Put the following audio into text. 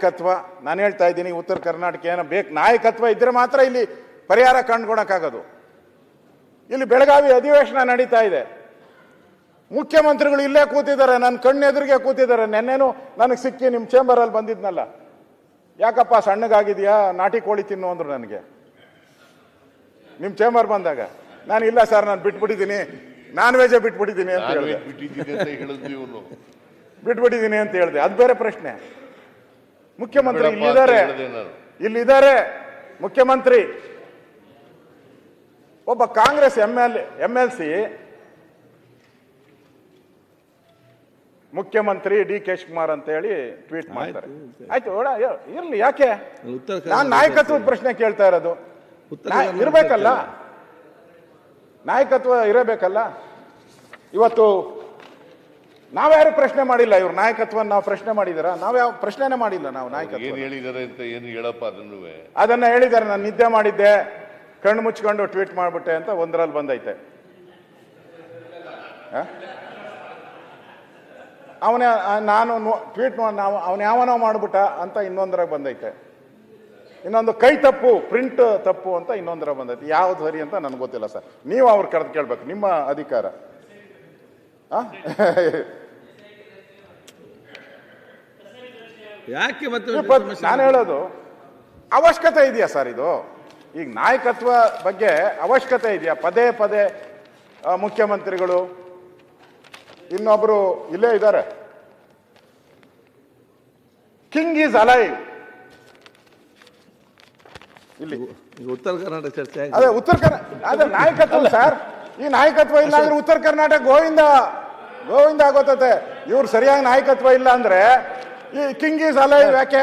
ನಾಯಕತ್ವ ನಾನು ಹೇಳ್ತಾ ಇದ್ದೀನಿ ಉತ್ತರ ಕರ್ನಾಟಕ ಏನೋ ಬೇಕು ನಾಯಕತ್ವ ಇದ್ರೆ ಮಾತ್ರ ಇಲ್ಲಿ ಪರಿಹಾರ ಕಂಡುಕೊಳಕ್ಕಾಗೋದು ಇಲ್ಲಿ ಬೆಳಗಾವಿ ಅಧಿವೇಶನ ನಡೀತಾ ಇದೆ. ಮುಖ್ಯಮಂತ್ರಿಗಳು ಇಲ್ಲೇ ಕೂತಿದ್ದಾರೆ ನನ್ನ ಕಣ್ಣೆದುರಿಗೆ ಕೂತಿದ್ದಾರೆ. ನೆನ್ನೆನೂ ನನಗೆ ಸಿಕ್ಕಿ ನಿಮ್ಮ ಚೇಂಬರಲ್ಲಿ ಬಂದಿದ್ನಲ್ಲ. ಯಾಕಪ್ಪ ಸಣ್ಣಗಾಗಿದೆಯಾ? ನಾಟಿ ಕೋಳಿ ತಿನ್ನು ಅಂದ್ರು ನನಗೆ. ನಿಮ್ಮ ಚೇಂಬರ್ ಬಂದಾಗ. ನಾನು ಇಲ್ಲ ಸರ್ ನಾನು ಬಿಟ್ಬಿಟ್ಟಿದ್ದೀನಿ. ನಾನ್ ವೆಜೇ ಬಿಟ್ಬಿಟ್ಟಿದ್ದೀನಿ ಅಂತ ಹೇಳಿದೆ. ಬಿಟ್ಬಿಟ್ಟಿದ್ದೀನಿ ಅಂತ ಹೇಳಿದೆ. ಅದು ಬೇರೆ ಪ್ರಶ್ನೆ. ಮುಖ್ಯಮಂತ್ರಿ ಇಲ್ಲಿದ್ದಾರೆ. ಇಲ್ಲಿದ್ದಾರೆ ಮುಖ್ಯಮಂತ್ರಿ. ಒಬ್ಬ Congress M L M L C ಮುಖ್ಯಮಂತ್ರಿ ಡಿ ಕೆ ಶಿವಕುಮಾರ್ ಅಂತ ಹೇಳಿ ಟ್ವೀಟ್ ಮಾಡ್ತಾರೆ. ಆಯ್ತು. ಇರ್ಲಿ ಯಾಕೆ? ನಾನು ನಾಯಕತ್ವದ ಪ್ರಶ್ನೆ ಕೇಳ್ತಾ ಇರೋದು. ಇರ್ಬೇಕಲ್ಲ. ನಾಯಕತ್ವ ಇರಬೇಕಲ್ಲ. ಇವತ್ತು ನಾವ್ಯಾರು ಪ್ರಶ್ನೆ ಮಾಡಿಲ್ಲ? ಇವ್ರ ನಾಯಕತ್ವ ನಾವು ಪ್ರಶ್ನೆ ಮಾಡಿದಾರ? ನಾವ್ಯಾವ ಪ್ರಶ್ನೆನೇ ಮಾಡಿಲ್ಲ ನಾವು ನಾಯಕತ್ವ ಏನು ಹೇಳಿದಾರೆ ಅಂತ ಏನು ಹೇಳಪ್ಪ ಅದನ್ನು? ಅದನ್ನ ಹೇಳಿದ್ದಾರೆ ನಾನು ನಿದ್ದೆ ಮಾಡಿದ್ದೆ ಕಣ್ಣು ಮುಚ್ಕೊಂಡು ಟ್ವೀಟ್ ಮಾಡ್ಬಿಟ್ಟೆ ಅಂತ ಒಂದರಲ್ಲಿ ಬಂದೈತೆ. ಅವನ ನಾನು ಟ್ವೀಟ್ ನಾವು ಅವನ ಯಾವನೋ ಮಾಡ್ಬಿಟ್ಟ ಅಂತ ಇನ್ನೊಂದರಾಗ ಬಂದೈತೆ. ಇನ್ನೊಂದು ಕೈ ತಪ್ಪು ಪ್ರಿಂಟ್ ತಪ್ಪು ಅಂತ ಇನ್ನೊಂದರ ಬಂದೈತೆ. ಯಾವ್ದು ಸರಿ ಅಂತ ನನಗೆ ಗೊತ್ತಿಲ್ಲ ಸರ್. ನೀವು ಅವ್ರು ಕರೆದು ಕೇಳ್ಬೇಕು ನಿಮ್ಮ ಅಧಿಕಾರ? ಯಾಕೆ ಮತ್ತೆ ನಾನು ಹೇಳೋದು ಅವಶ್ಯಕತೆ ಇದೆಯಾ ಸರ್ ಇದು? ಈಗ ನಾಯಕತ್ವ ಬಗ್ಗೆ ಅವಶ್ಯಕತೆ ಇದೆಯಾ? ಪದೇ ಪದೇ ಮುಖ್ಯಮಂತ್ರಿಗಳು ಇನ್ನೊಬ್ರು ಇಲ್ಲೇ ಇದ್ದಾರೆ. ಕಿಂಗ್ ಈಸ್ ಅಲೈವ್ ಇಲ್ಲಿ. ಉತ್ತರ ಕರ್ನಾಟಕ ಚರ್ಚೆ. ಅದೇ ಉತ್ತರ ಕರ್ನಾಟಕ ಅದೇ ನಾಯಕತ್ವ ಸರ್ ಈ ನಾಯಕತ್ವ ಇಲ್ಲ ಅಂದ್ರೆ ಉತ್ತರ ಕರ್ನಾಟಕ ಗೋವಿಂದ ಗೋವಿಂದ ಆಗೋತತೆ. ಇವ್ರು ಸರಿಯಾಗಿ ನಾಯಕತ್ವ ಇಲ್ಲ ಅಂದ್ರೆ ಈ ಕಿಂಗ್ ಈಸ್ ಅಲೈವ್ ಯಾಕೆ?